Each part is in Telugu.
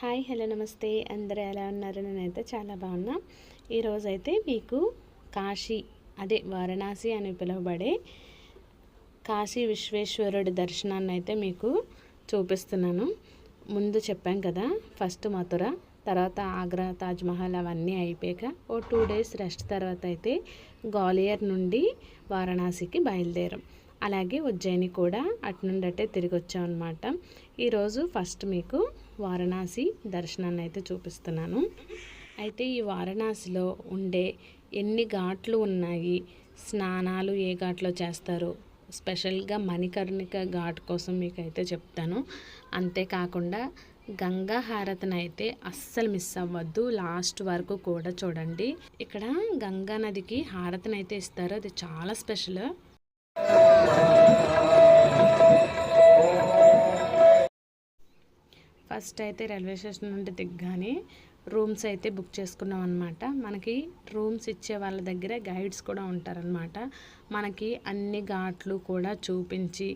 హాయ్ హలో నమస్తే. అందరూ ఎలా ఉన్నారు? నేనైతే చాలా బాగున్నా. ఈరోజైతే మీకు కాశీ అదే వారణాసి అని పిలువబడే కాశీ విశ్వేశ్వరుడి దర్శనాన్ని అయితే మీకు చూపిస్తున్నాను. ముందు చెప్పాం కదా ఫస్ట్ మథుర తర్వాత ఆగ్రా తాజ్మహల్ అవన్నీ అయిపోయాక ఓ టూ డేస్ రెస్ట్ తర్వాత అయితే గ్వాలియర్ నుండి వారణాసికి బయలుదేరాం. అలాగే ఉజ్జయిని కూడా అటు నుండి అట్టే తిరిగి వచ్చామన్నమాట ఈరోజు ఫస్ట్ మీకు వారణాసి దర్శనాన్ని అయితే చూపిస్తున్నాను. అయితే ఈ వారణాసిలో ఉండే ఎన్ని ఘాట్లు ఉన్నాయి స్నానాలు ఏ ఘాట్లో చేస్తారు? స్పెషల్గా మణికర్ణిక ఘాట్ కోసం మీకు అయితే చెప్తాను. అంతేకాకుండా గంగా హారతిని అయితే అస్సలు మిస్ అవ్వద్దు లాస్ట్ వరకు కూడా చూడండి. ఇక్కడ గంగా నదికి హారతిని అయితే ఇస్తారు అది చాలా స్పెషల్. ఫస్ట్ అయితే రైల్వే స్టేషన్ నుండి దిగ్గానే రూమ్స్ అయితే బుక్ చేసుకున్నాం అనమాట మనకి రూమ్స్ ఇచ్చే వాళ్ళ దగ్గర గైడ్స్ కూడా ఉంటారనమాట మనకి అన్ని ఘాట్లు కూడా చూపించి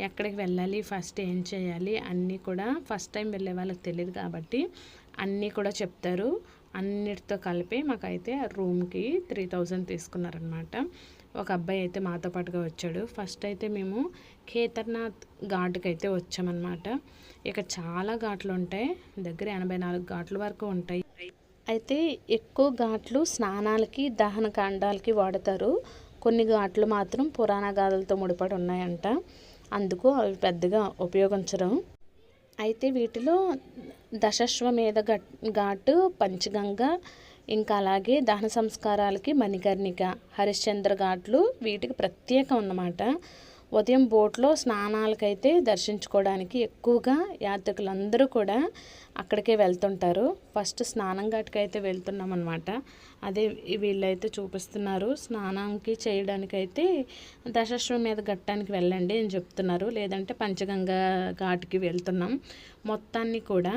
ఎక్కడికి వెళ్ళాలి ఫస్ట్ ఏం చేయాలి అన్నీ కూడా ఫస్ట్ టైం వెళ్ళే వాళ్ళకి తెలియదు కాబట్టి అన్నీ కూడా చెప్తారు. అన్నిటితో కలిపి మాకైతే రూమ్కి త్రీ థౌజండ్ తీసుకున్నారనమాట ఒక అబ్బాయి అయితే మాతో పాటుగా వచ్చాడు. ఫస్ట్ అయితే మేము కేతర్నాథ్ ఘాట్కి అయితే వచ్చామన్నమాట. ఇక చాలా ఘాట్లు ఉంటాయి. దగ్గర ఎనభై నాలుగు ఘాట్ల వరకు ఉంటాయి. అయితే ఎక్కువ ఘాట్లు స్నానాలకి దహన కాండాలకి వాడతారు. కొన్ని ఘాట్లు మాత్రం పురాణ గాథలతో ముడిపడి ఉన్నాయంట. అందుకు అవి పెద్దగా ఉపయోగించడం అయితే వీటిలో దశశ్వమేధ ఘాటు పంచగంగ ఇంకా అలాగే దహన సంస్కారాలకి మణికర్ణిక హరిశ్చంద్ర ఘాట్లు వీటికి ప్రత్యేకం అన్నమాట. ఉదయం బోట్లో స్నానాలకైతే దర్శించుకోవడానికి ఎక్కువగా యాత్రికులందరూ కూడా అక్కడికే వెళ్తుంటారు. ఫస్ట్ స్నానం ఘాట్కి అయితే వెళ్తున్నాం అనమాట అదే వీళ్ళైతే చూపిస్తున్నారు. స్నానానికి చేయడానికైతే మీద ఘట్టానికి వెళ్ళండి అని చెప్తున్నారు. లేదంటే పంచగంగా ఘాట్కి వెళ్తున్నాం. మొత్తాన్ని కూడా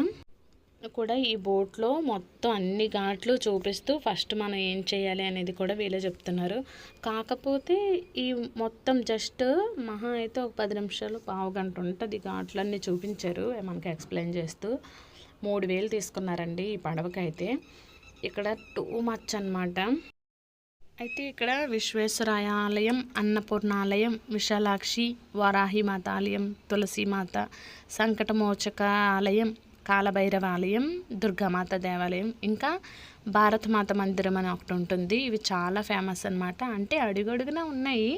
కూడా ఈ బోట్లో మొత్తం అన్ని ఘాట్లు చూపిస్తూ ఫస్ట్ మనం ఏం చేయాలి అనేది కూడా వీళ్ళే చెప్తున్నారు. కాకపోతే ఈ మొత్తం జస్ట్ మహా అయితే ఒక పది నిమిషాలు పావు గంట ఉంటుంది ఘాట్లన్నీ చూపించారు. మనకి ఎక్స్ప్లెయిన్ చేస్తూ మూడు వేలు తీసుకున్నారండి ఈ పడవకైతే. ఇక్కడ టూ మచ్ అనమాట అయితే ఇక్కడ విశ్వేశ్వరాయ ఆలయం అన్నపూర్ణాలయం విశాలాక్షి వారాహిమాత ఆలయం తులసీమాత సంకటమోచక ఆలయం కాలభైరవ ఆలయం దుర్గామాత దేవాలయం ఇంకా భారతమాత మందిరం అని ఒకటి ఉంటుంది. ఇవి చాలా ఫేమస్ అనమాట అంటే అడుగడుగున ఉన్నాయి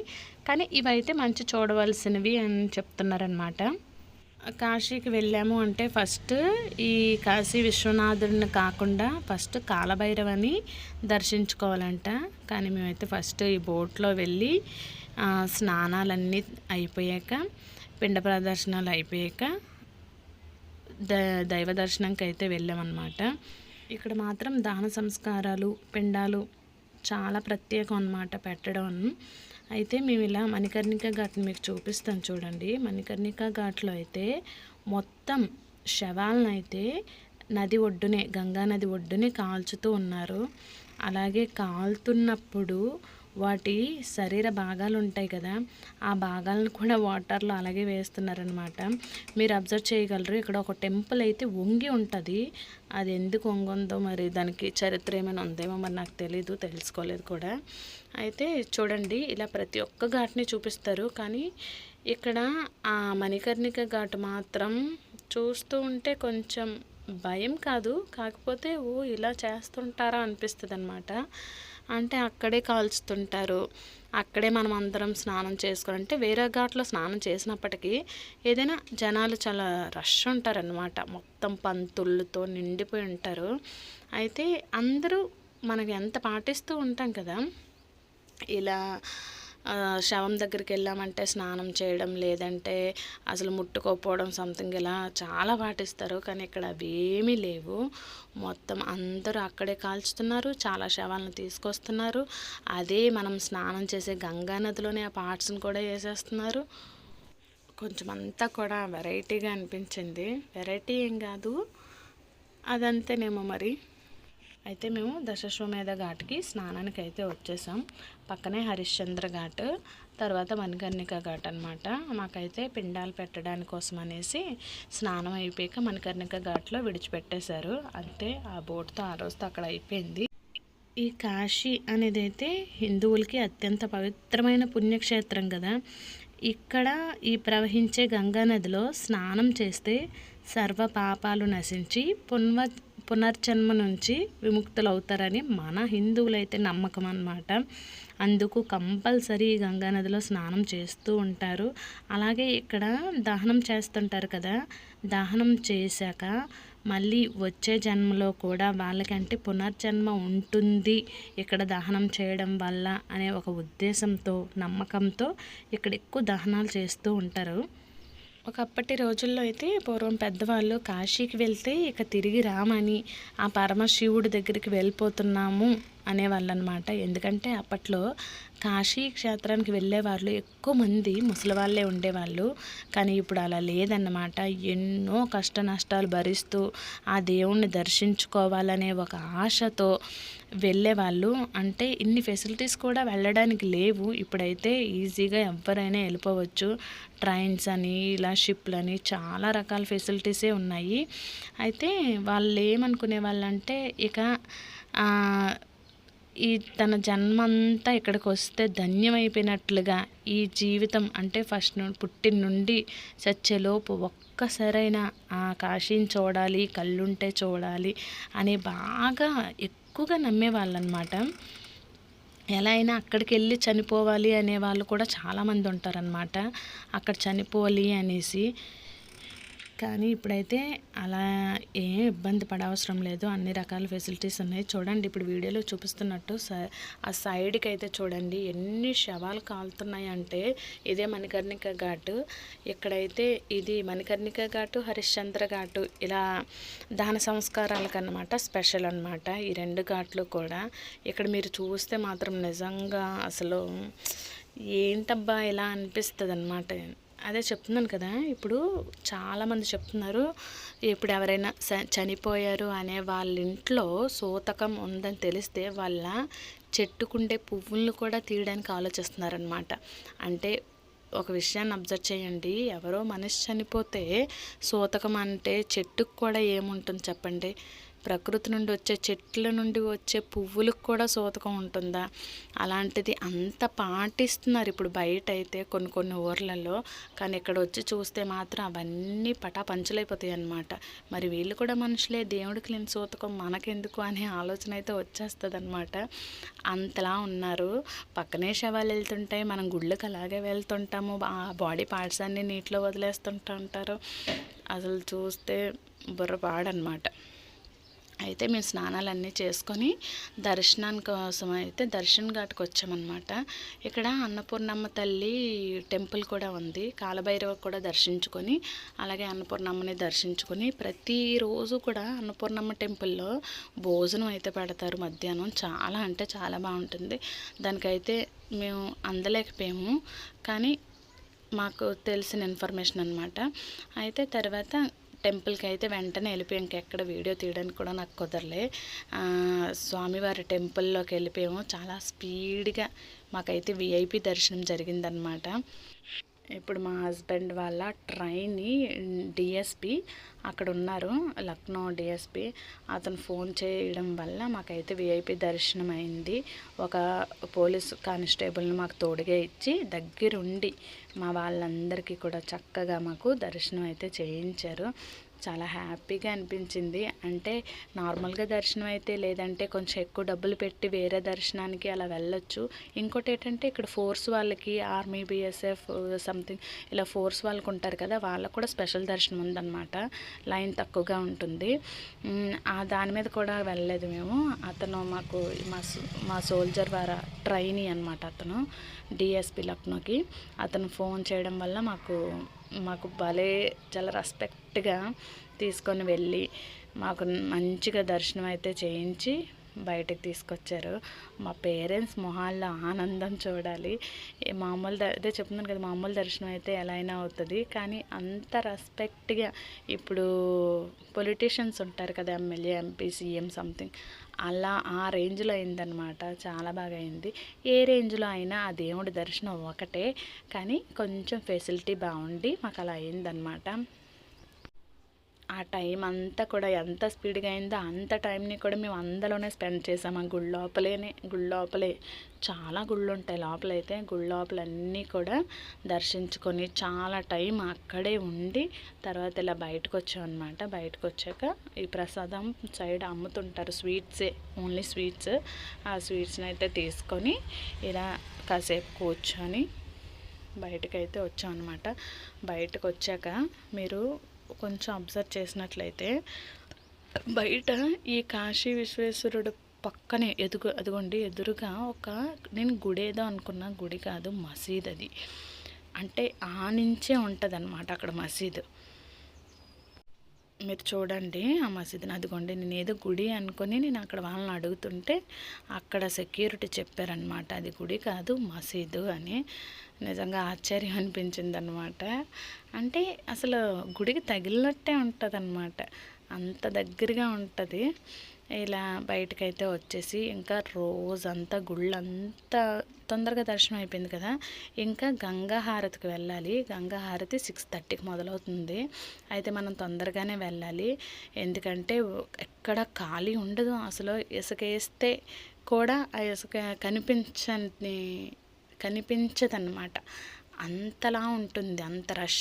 కానీ ఇవైతే మంచి చూడవలసినవి అని చెప్తున్నారనమాట కాశీకి వెళ్ళాము అంటే ఫస్ట్ ఈ కాశీ విశ్వనాథుడిని కాకుండా ఫస్ట్ కాలభైరవని దర్శించుకోవాలంట. కానీ మేమైతే ఫస్ట్ ఈ బోట్లో వెళ్ళి స్నానాలన్నీ అయిపోయాక పిండ ప్రదర్శనలు అయిపోయాక ద దైవ దర్శనంకి అయితే వెళ్ళామన్నమాట. ఇక్కడ మాత్రం దాన సంస్కారాలు పిండాలు చాలా ప్రత్యేకం అనమాట పెట్టడం. అయితే మేము ఇలా మణికర్ణిక ఘాట్ని మీకు చూపిస్తాను చూడండి. మణికర్ణిక ఘాట్లో అయితే మొత్తం శవాలను అయితే నది ఒడ్డునే గంగా నది ఒడ్డునే కాల్చుతూ ఉన్నారు. అలాగే కాలుతున్నప్పుడు వాటి శరీర భాగాలు ఉంటాయి కదా ఆ భాగాలను కూడా వాటర్లో అలాగే వేస్తున్నారనమాట. మీరు అబ్జర్వ్ చేయగలరు ఇక్కడ ఒక టెంపుల్ అయితే వంగి ఉంటుంది. అది ఎందుకు వంగుందో మరి దానికి చరిత్ర ఏమైనా ఉందేమో మరి నాకు తెలీదు తెలుసుకోలేదు కూడా. అయితే చూడండి ఇలా ప్రతి ఒక్క ఘాట్ని చూపిస్తారు. కానీ ఇక్కడ ఆ మణికర్ణిక ఘాట్ మాత్రం చూస్తూ ఉంటే కొంచెం భయం కాదు. కాకపోతే ఓ ఇలా చేస్తుంటారా అనిపిస్తుంది అనమాట అంటే అక్కడే కాల్చుతుంటారు. అక్కడే మనం అందరం స్నానం చేసుకోవాలి. అంటే వేరే ఘాట్లో స్నానం చేసినప్పటికీ ఏదైనా జనాలు చాలా రష్ ఉంటారనమాట మొత్తం పంతుళ్ళతో నిండిపోయి ఉంటారు. అయితే అందరూ మనకి ఎంత పాటిస్తూ ఉంటాం కదా ఇలా శవం దగ్గరికి వెళ్ళామంటే స్నానం చేయడం లేదంటే అసలు ముట్టుకోకపోవడం సంథింగ్ ఇలా చాలా పాటిస్తారు. కానీ ఇక్కడ అవేమీ లేవు. మొత్తం అందరూ అక్కడే కాల్చుతున్నారు చాలా శవాలను తీసుకొస్తున్నారు. అదే మనం స్నానం చేసే గంగా నదిలోనే ఆ పార్ట్స్ని కూడా వేసేస్తున్నారు. కొంచెం అంతా కూడా వెరైటీగా అనిపించింది. వెరైటీ ఏం కాదు. అదంతేనేమో మరి. అయితే మేము దశశ్వమేధ ఘాట్కి స్నానానికి అయితే వచ్చేసాం. పక్కనే హరిశ్చంద్ర ఘాట్ తర్వాత మణికర్ణిక ఘాట్ అనమాట మాకైతే పిండాలు పెట్టడానికి కోసం అనేసి స్నానం అయిపోయాక మణికర్ణిక ఘాట్లో విడిచిపెట్టేశారు. అంతే ఆ బోట్తో ఆ రోజుతో అక్కడ అయిపోయింది. ఈ కాశీ అనేది అయితే హిందువులకి అత్యంత పవిత్రమైన పుణ్యక్షేత్రం కదా. ఇక్కడ ఈ ప్రవహించే గంగా నదిలో స్నానం చేస్తే సర్వ పాపాలు నశించి పున్వ పునర్జన్మ నుంచి విముక్తులు అవుతారని మన హిందువులైతే నమ్మకం అన్నమాట. అందుకు కంపల్సరీ గంగా నదిలో స్నానం చేస్తూ ఉంటారు. అలాగే ఇక్కడ దహనం చేస్తుంటారు కదా దహనం చేశాక మళ్ళీ వచ్చే జన్మలో కూడా వాళ్ళకంటే పునర్జన్మ ఉంటుంది ఇక్కడ దహనం చేయడం వల్ల అనే ఒక ఉద్దేశంతో నమ్మకంతో ఇక్కడ ఎక్కువ దహనాలు చేస్తూ ఉంటారు. ఒకప్పటి రోజుల్లో అయితే పూర్వం పెద్దవాళ్ళు కాశీకి వెళ్తే ఇక తిరిగి రామని ఆ పరమశివుడి దగ్గరికి వెళ్ళిపోతున్నాము. అనేవాళ్ళు అనమాట ఎందుకంటే అప్పట్లో కాశీ క్షేత్రానికి వెళ్ళే వాళ్ళు ఎక్కువ మంది ముసలి వాళ్ళే ఉండేవాళ్ళు. కానీ ఇప్పుడు అలా లేదన్నమాట. ఎన్నో కష్ట నష్టాలు భరిస్తూ ఆ దేవుణ్ణి దర్శించుకోవాలనే ఒక ఆశతో వెళ్ళేవాళ్ళు. అంటే ఇన్ని ఫెసిలిటీస్ కూడా వెళ్ళడానికి లేవు. ఇప్పుడైతే ఈజీగా ఎవరైనా వెళ్ళిపోవచ్చు. ట్రైన్స్ అని ఇలా షిప్లని చాలా రకాల ఫెసిలిటీసే ఉన్నాయి. అయితే వాళ్ళు ఏమనుకునే వాళ్ళంటే ఇక ఈ తన జన్మంతా ఇక్కడికి వస్తే ధన్యమైపోయినట్లుగా ఈ జీవితం అంటే ఫస్ట్ పుట్టిన నుండి చచ్చేలోపు ఒక్కసారైనా ఆ కాశీని చూడాలి కళ్ళుంటే చూడాలి అని బాగా ఎక్కువగా నమ్మేవాళ్ళనమాట. ఎలా అయినా అక్కడికి వెళ్ళి చనిపోవాలి అనే వాళ్ళు కూడా చాలామంది ఉంటారనమాట. అక్కడ చనిపోవాలి అనేసి. కానీ ఇప్పుడైతే అలా ఏం ఇబ్బంది పడవసరం లేదు. అన్ని రకాల ఫెసిలిటీస్ ఉన్నాయి. చూడండి ఇప్పుడు వీడియోలో చూపిస్తున్నట్టు ఆ సైడ్కి అయితే చూడండి ఎన్ని శవాలు కాలుతున్నాయి అంటే ఇదే మణికర్ణిక ఘాటు. ఇక్కడైతే ఇది మణికర్ణిక ఘాటు హరిశ్చంద్ర ఘాటు. ఇలా దాన సంస్కారాలకన్నమాట స్పెషల్ అనమాట ఈ రెండు ఘాట్లు కూడా. ఇక్కడ మీరు చూస్తే మాత్రం నిజంగా అసలు ఏంటబ్బా ఇలా అనిపిస్తుంది అనమాట అదే చెప్తున్నాను కదా ఇప్పుడు చాలామంది చెప్తున్నారు ఇప్పుడు ఎవరైనా చనిపోయారు అనే వాళ్ళ ఇంట్లో సూతకం ఉందని తెలిస్తే వాళ్ళ చెట్టుకుండే పువ్వులను కూడా తీయడానికి ఆలోచిస్తున్నారనమాట అంటే ఒక విషయాన్ని అబ్జర్వ్ చేయండి ఎవరో మనిషి చనిపోతే సూతకం అంటే చెట్టుకు కూడా ఏముంటుంది చెప్పండి? ప్రకృతి నుండి వచ్చే చెట్ల నుండి వచ్చే పువ్వులకు కూడా సోతకం ఉంటుందా? అలాంటిది అంత పాటిస్తున్నారు ఇప్పుడు బయట అయితే కొన్ని కొన్ని ఊర్లలో. కానీ ఇక్కడ వచ్చి చూస్తే మాత్రం అవన్నీ పటా పంచులైపోతాయి అన్నమాట మరి వీళ్ళు కూడా మనుషులే దేవుడికి లేని సోతకం మనకెందుకు అనే ఆలోచన అయితే వచ్చేస్తుంది అనమాట అంతలా ఉన్నారు. పక్కనే శవాలు వెళ్తుంటాయి మనం గుళ్ళకి అలాగే వెళ్తుంటాము. ఆ బాడీ పార్ట్స్ అన్నీ నీటిలో వదిలేస్తుంటా ఉంటారు. అసలు చూస్తే బుర్రపాడనమాట అయితే మేము స్నానాలన్నీ చేసుకొని దర్శనానికి కోసం అయితే దర్శన్ ఘాట్కి వచ్చామన్నమాట. ఇక్కడ అన్నపూర్ణమ్మ తల్లి టెంపుల్ కూడా ఉంది. కాలభైరవ కూడా దర్శించుకొని అలాగే అన్నపూర్ణమ్మని దర్శించుకొని ప్రతిరోజు కూడా అన్నపూర్ణమ్మ టెంపుల్లో భోజనం అయితే పెడతారు మధ్యాహ్నం. చాలా అంటే చాలా బాగుంటుంది. దానికైతే మేము అందలేకపోయాము. కానీ మాకు తెలిసిన ఇన్ఫర్మేషన్ అనమాట అయితే తర్వాత టెంపుల్కి అయితే వెంటనే వెళ్ళిపోయాం ఇంకెక్కడ వీడియో తీయడానికి కూడా నాకు కుదరలే. స్వామివారి టెంపుల్లోకి వెళ్ళిపోయాము. చాలా స్పీడ్గా మాకైతే విఐపి దర్శనం జరిగిందనమాట ఇప్పుడు మా హస్బెండ్ వాళ్ళ ట్రైన్ని డిఎస్పి అక్కడ ఉన్నారు లక్నో డిఎస్పి అతను ఫోన్ చేయడం వల్ల మాకైతే విఐపి దర్శనం అయింది ఒక పోలీస్ కానిస్టేబుల్ని మాకు తోడుగా ఇచ్చి దగ్గరుండి మా వాళ్ళందరికీ కూడా చక్కగా మాకు దర్శనం అయితే చేయించారు. చాలా హ్యాపీగా అనిపించింది. అంటే నార్మల్గా దర్శనం అయితే లేదంటే కొంచెం ఎక్కువ డబ్బులు పెట్టి వేరే దర్శనానికి అలా వెళ్ళొచ్చు. ఇంకోటి ఏంటంటే ఇక్కడ ఫోర్స్ వాళ్ళకి ఆర్మీ బీఎస్ఎఫ్ సంథింగ్ ఇలా ఫోర్స్ వాళ్ళకు ఉంటారు కదా వాళ్ళకు కూడా స్పెషల్ దర్శనం ఉందన్నమాట లైన్ తక్కువగా ఉంటుంది. ఆ దాని మీద కూడా వెళ్ళలేదు మేము. అతను మాకు మా మా సోల్జర్ వారా ట్రైనీ అనమాట అతను డిఎస్పి లక్నోకి. అతను ఫోన్ చేయడం వల్ల మాకు మాకు భలే చాలా రెస్పెక్ట్గా తీసుకొని వెళ్ళి మాకు మంచిగా దర్శనం అయితే చేయించి బయటకు తీసుకొచ్చారు. మా పేరెంట్స్ మొహాల్లో ఆనందం చూడాలి. మామూలు అదే చెప్తున్నాను కదా మామూలు దర్శనం అయితే ఎలా అయినా అవుతుంది. కానీ అంత రెస్పెక్ట్గా ఇప్పుడు పొలిటీషియన్స్ ఉంటారు కదా ఎమ్మెల్యే ఎంపీ సీఎం సంథింగ్ అలా ఆ రేంజ్లో అయిందనమాట చాలా బాగా అయింది. ఏ రేంజ్లో అయినా ఆ దేవుడి దర్శనం ఒకటే. కానీ కొంచెం ఫెసిలిటీ బాగుండి మాకు అలా అయిందనమాట ఆ టైం అంతా కూడా ఎంత స్పీడ్గా అయిందో అంత టైంని కూడా మేము అందులోనే స్పెండ్ చేసాం. ఆ గుడి లోపలేనే గుడి లోపలే చాలా గుళ్ళు ఉంటాయి. లోపలైతే గుడి లోపలన్నీ కూడా దర్శించుకొని చాలా టైం అక్కడే ఉండి తర్వాత ఇలా బయటకు వచ్చాం అనమాట బయటకు వచ్చాక ఈ ప్రసాదం సైడ్ అమ్ముతుంటారు స్వీట్సే ఓన్లీ స్వీట్స్. ఆ స్వీట్స్ని అయితే తీసుకొని ఇలా కాసేపు కూర్చొని బయటకైతే వచ్చాం అనమాట బయటకు వచ్చాక మీరు కొంచెం అబ్జర్వ్ చేసినట్లయితే బయట ఈ కాశీ విశ్వేశ్వరుడు పక్కనే ఎదుగు అదిగోండి ఎదురుగా ఒక నేను గుడి ఏదో అనుకున్న గుడి కాదు మసీద్ అది అంటే ఆ నుంచే ఉంటుంది అనమాట అక్కడ మసీదు. మీరు చూడండి ఆ మసీదుని. అదిగోండి నేను ఏదో గుడి అనుకొని నేను అక్కడ వాళ్ళని అడుగుతుంటే అక్కడ సెక్యూరిటీ చెప్పారనమాట అది గుడి కాదు మసీదు అని. నిజంగా ఆశ్చర్యం అనిపించింది అనమాట అంటే అసలు గుడికి తగిలినట్టే ఉంటుంది అంత దగ్గరగా ఉంటుంది. ఇలా బయటకైతే వచ్చేసి ఇంకా రోజంతా గుళ్ళంతా తొందరగా దర్శనం అయిపోయింది కదా. ఇంకా గంగా హారతికి వెళ్ళాలి. గంగా హారతి సిక్స్ థర్టీకి మొదలవుతుంది. అయితే మనం తొందరగానే వెళ్ళాలి. ఎందుకంటే ఎక్కడ ఖాళీ ఉండదు. అసలు ఇసుకేస్తే కూడా ఆ ఇసుక కనిపించని కనిపించదన్నమాట. అంతలా ఉంటుంది అంత రష్.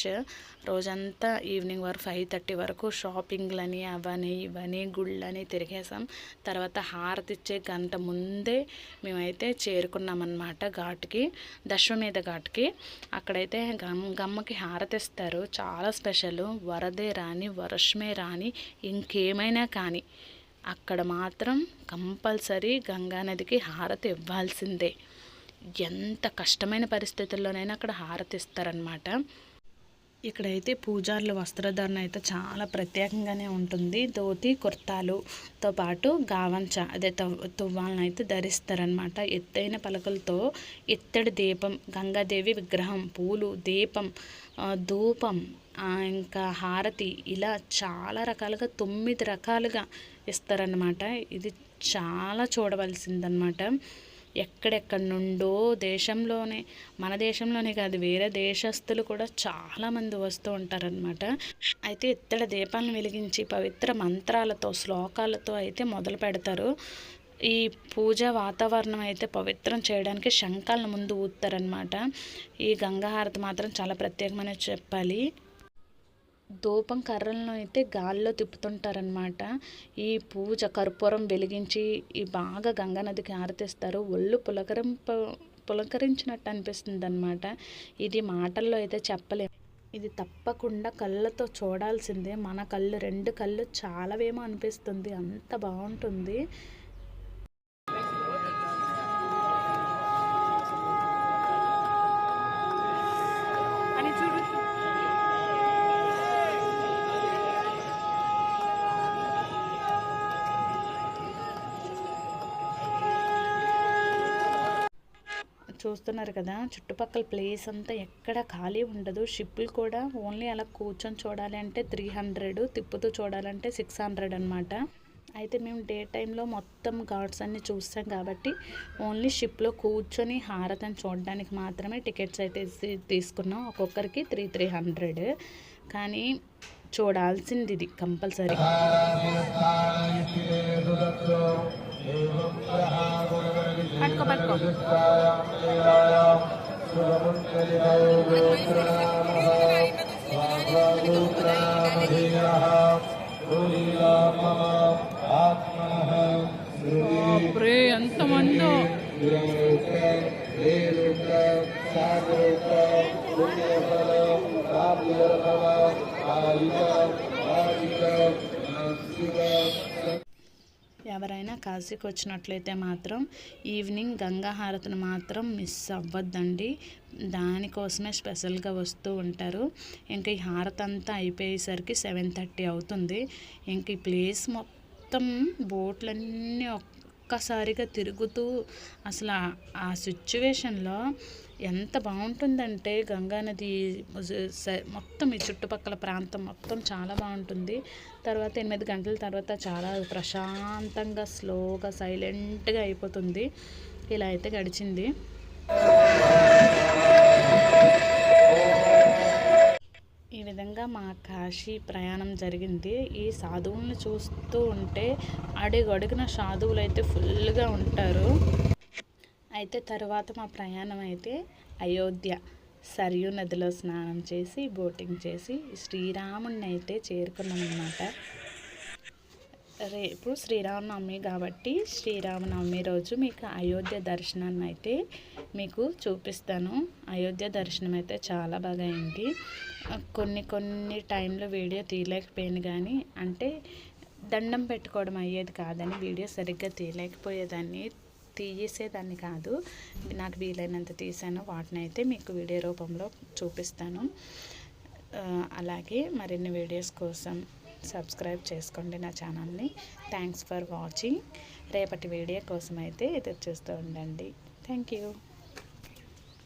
రోజంతా ఈవినింగ్ వరకు ఫైవ్ థర్టీ వరకు షాపింగ్లని అవని ఇవని గుళ్ళని తిరిగేసాం తర్వాత హారతి ఇచ్చే గంట ముందే మేమైతే చేరుకున్నామన్నమాట ఘాట్కి దశమేధ ఘాట్కి. అక్కడైతే గమ్ గమ్మకి హారతి ఇస్తారు చాలా స్పెషల్. వరదే రాని వర్షమే రాని ఇంకేమైనా కానీ. అక్కడ మాత్రం కంపల్సరీ గంగానదికి హారతి ఇవ్వాల్సిందే. ఎంత కష్టమైన పరిస్థితుల్లోనైనా అక్కడ హారతిస్తారనమాట ఇక్కడైతే పూజారుల వస్త్రధారణ అయితే చాలా ప్రత్యేకంగానే ఉంటుంది. ధోతి కుర్తాలుతో పాటు గావంచ అదే తువ్వాలను అయితే ధరిస్తారనమాట ఎత్తైన పలకలతో ఎత్తడి దీపం గంగాదేవి విగ్రహం పూలు దీపం ధూపం ఇంకా హారతి ఇలా చాలా రకాలుగా తొమ్మిది రకాలుగా ఇస్తారనమాట ఇది చాలా చూడవలసిందనమాట ఎక్కడెక్కడి నుండో దేశంలోనే మన దేశంలోనే కాదు వేరే దేశస్తులు కూడా చాలామంది వస్తూ ఉంటారనమాట అయితే ఇత్తడి దీపాలను వెలిగించి పవిత్ర మంత్రాలతో శ్లోకాలతో అయితే మొదలు పెడతారు. ఈ పూజ వాతావరణం అయితే పవిత్రం చేయడానికి శంఖాలను ముందు ఊతారనమాట ఈ గంగాహారతి మాత్రం చాలా ప్రత్యేకమైన చెప్పాలి. ధూపం కర్రలను అయితే గాల్లో తిప్పుతుంటారనమాట ఈ పూజ కర్పూరం వెలిగించి ఈ బాగా గంగా నదికి ఆరతిస్తారు. ఒళ్ళు పులకరింప పులకరించినట్టు అనిపిస్తుంది అనమాట ఇది మాటల్లో అయితే చెప్పలేము ఇది తప్పకుండా కళ్ళతో చూడాల్సిందే. మన కళ్ళు రెండు కళ్ళు చాలావేమో అనిపిస్తుంది. అంత బాగుంటుంది. చూస్తున్నారు కదా చుట్టుపక్కల ప్లేస్ అంతా ఎక్కడ ఖాళీ ఉండదు. షిప్పులు కూడా ఓన్లీ అలా కూర్చొని చూడాలి అంటే త్రీ హండ్రెడ్ తిప్పుతూ చూడాలంటే సిక్స్ హండ్రెడ్ అనమాట అయితే మేము డే టైంలో మొత్తం గాడ్స్ అన్నీ చూస్తాం కాబట్టి ఓన్లీ షిప్లో కూర్చొని హారతని చూడడానికి మాత్రమే టికెట్స్ అయితే తీసుకున్నాం. ఒక్కొక్కరికి త్రీ త్రీ హండ్రెడ్ కానీ చూడాల్సింది ఇది కంపల్సరీ. పట్టుకో పట్టుకో బాప్రే ఎంతమందో ఎవరైనా కాశీకి వచ్చినట్లయితే మాత్రం ఈవినింగ్ గంగా హారతిని మాత్రం మిస్ అవ్వద్దండి. దానికోసమే స్పెషల్గా వస్తూ ఉంటారు. ఇంకా ఈ హారతి అంతా అయిపోయేసరికి సెవెన్ థర్టీ అవుతుంది. ఇంక ఈ ప్లేస్ మొత్తం బోట్లన్నీ ఒక్కసారిగా తిరుగుతూ అసలు ఆ సిచ్యువేషన్లో ఎంత బాగుంటుందంటే గంగానది మొత్తం ఈ చుట్టుపక్కల ప్రాంతం మొత్తం చాలా బాగుంటుంది. తర్వాత ఎనిమిది గంటల తర్వాత చాలా ప్రశాంతంగా స్లోగా సైలెంట్గా అయిపోతుంది. ఇలా అయితే గడిచింది. ఈ విధంగా మా కాశీ ప్రయాణం జరిగింది. ఈ సాధువులను చూస్తూ ఉంటే అడుగడుగున సాధువులు అయితే ఫుల్గా ఉంటారు. అయితే తర్వాత మా ప్రయాణం అయితే అయోధ్య సరియు నదిలో స్నానం చేసి బోటింగ్ చేసి శ్రీరాముడిని అయితే చేరుకున్నాం అన్నమాట రేపు శ్రీరామనవమి కాబట్టి శ్రీరామనవమి రోజు మీకు అయోధ్య దర్శనాన్ని అయితే మీకు చూపిస్తాను. అయోధ్య దర్శనం అయితే చాలా బాగా అయింది. కొన్ని కొన్ని టైంలో వీడియో తీయలేకపోయాను కానీ అంటే దండం పెట్టుకోవడం అయ్యేది కాదని వీడియో సరిగ్గా తీయలేకపోయేదాన్ని. తీసేదాన్ని కాదు. నాకు వీలైనంత తీసాను. వాటిని అయితే మీకు వీడియో రూపంలో చూపిస్తాను. అలాగే మరిన్ని వీడియోస్ కోసం సబ్స్క్రైబ్ చేసుకోండి నా ఛానల్ని. థ్యాంక్స్ ఫర్ వాచింగ్ రేపటి వీడియో కోసం అయితే ఎదురు చూస్తూ ఉండండి. Thank you